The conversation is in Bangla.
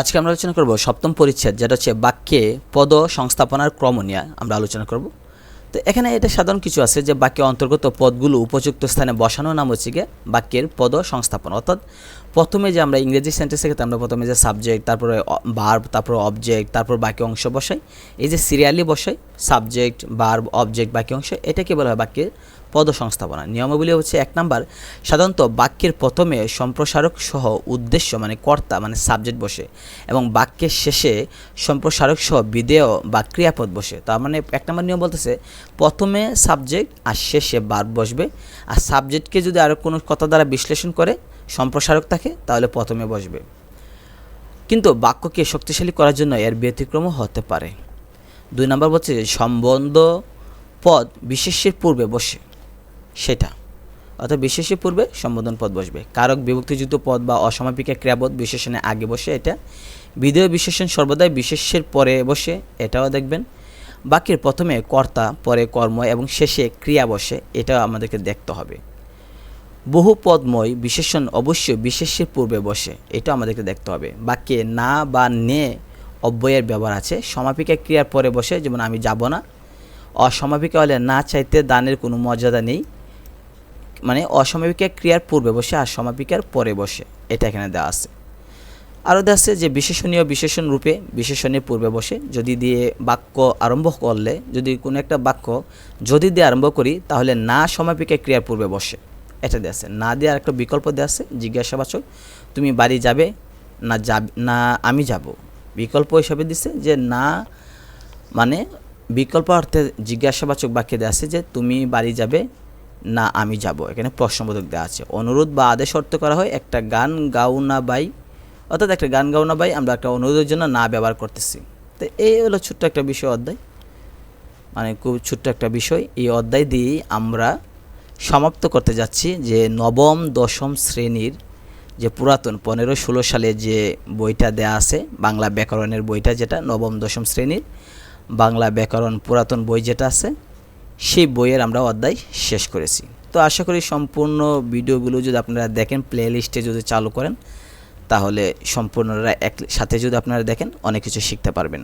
আজকে আমরা আলোচনা করব সপ্তম পরিচ্ছেদ, যেটা হচ্ছে বাক্যে পদ সংস্থাপনার ক্রম নিয়ে আমরা আলোচনা করব। তো এখানে এটা সাধারণ কিছু আছে যে বাক্যে অন্তর্গত পদগুলো উপযুক্ত স্থানে বসানো, নাম হচ্ছে গিয়ে বাক্যের পদ সংস্থাপন। অর্থাৎ প্রথমে যে আমরা ইংরেজি সেন্টেন্সের ক্ষেত্রে আমরা প্রথমে যে সাবজেক্ট তারপরে বার্ব তারপর অবজেক্ট তারপর বাক্য অংশ বসাই। এই যে সিরিয়ালি বসাই সাবজেক্ট বার্ব অবজেক্ট বাক্য অংশ, এটাকে বলা হয় বাক্যের পদ সংস্থাপনা নিয়মাবলী হচ্ছে এক নাম্বার, সাধারণত বাক্যের প্রথমে সম্প্রসারক সহ উদ্দেশ্য মানে কর্তা মানে সাবজেক্ট বসে এবং বাক্যের শেষে সম্প্রসারক সহ বিধেয় বা ক্রিয়াপদ বসে। তার মানে এক নম্বর নিয়ম বলতেছে, প্রথমে সাবজেক্ট আর শেষে বার্ব বসবে। আর সাবজেক্টকে যদি আরও কোনো কথা দ্বারা বিশ্লেষণ করে, সম্প্রসারক থাকে, তাহলে প্রথমে বসবে। কিন্তু বাক্যকে শক্তিশালী করার জন্য এর ব্যতিক্রমও হতে পারে। দুই নম্বর বলছে, সম্বন্ধ পদ বিশেষের পূর্বে বসে। সেটা। অর্থাৎ বিশেষের পূর্বে সম্বোধন পদ বসবে। কারক বিভক্তিযুক্ত পদ বা অসমাপিকা ক্রিয়াপদ বিশেষণে আগে বসে এটা। বিধেয় বিশেষণ সর্বদাই বিশেষের পরে বসে, এটাও দেখবেন। বাক্যের প্রথমে কর্তা, পরে কর্ম এবং শেষে ক্রিয়া বসে, এটাও আমাদেরকে দেখতে হবে। বহু পদময় বিশেষণ অবশ্য বিশেষের পূর্বে বসে এটা আমাদেরকে দেখতে হবে। বাক্যে না বা নে অব্যয়ের ব্যবহার আছে। সমাপিকা ক্রিয়ার পরে বসে, যেমন আমি যাব না। অসমাপিকা হলে না চাইতে দানের কোনো মর্যাদা নেই। মানে অসমাপিকা ক্রিয়ার পূর্বে বসে আর সমাপিকার পরে বসে। এটা এখানে দেওয়া আছে। আরও দেওয়া আছে যে বিশেষণীয় বিশেষণ রূপে বিশেষণের পূর্বে বসে, যদি দিয়ে বাক্য আরম্ভ করলে, যদি কোনো একটা বাক্য যদি দিয়ে আরম্ভ করি, তাহলে না সমাপিকা ক্রিয়ার পূর্বে বসে। এটা দেওয়া আছে। না দিয়ে একটা বিকল্প দেওয়া আছে, জিজ্ঞাসাবাচক, তুমি বাড়ি যাবে না যাব, না আমি যাব? বিকল্প হিসাবে দিছে যে না মানে বিকল্প অর্থে জিজ্ঞাসাবাচক বাক্যে দেওয়া আছে যে তুমি বাড়ি যাবে না, আমি যাব। এখানে প্রশ্নবোধক দেওয়া আছে। অনুরোধ বা আদেশ অর্থ করা হয়, একটা গান গাও না বাই অর্থাৎ একটা গান গাও না বাই আমরা একটা অনুরোধের জন্য না ব্যবহার করতেছি। তো এই হলো ছোট্ট একটা বিষয় অধ্যায়। মানে খুব ছোট্ট একটা বিষয়। এই অধ্যায় দিয়েই আমরা সমাপ্ত করতে যাচ্ছি যে নবম, দশম শ্রেণির যে পুরাতন, পনেরো, ষোলো সালে যে বইটা দেয়া আছে, বাংলা ব্যাকরণের বইটা যেটা, নবম, দশম শ্রেণির বাংলা ব্যাকরণ পুরাতন বই যেটা আছে সেই বইয়ের আমরা অধ্যায় শেষ করেছি। তো আশা করি সম্পূর্ণ ভিডিওগুলো যদি আপনারা দেখেন প্লে লিস্টে যদি চালু করেন, তাহলে সম্পূর্ণরা এক সাথে যদি আপনারা দেখেন, অনেক কিছু শিখতে পারবেন।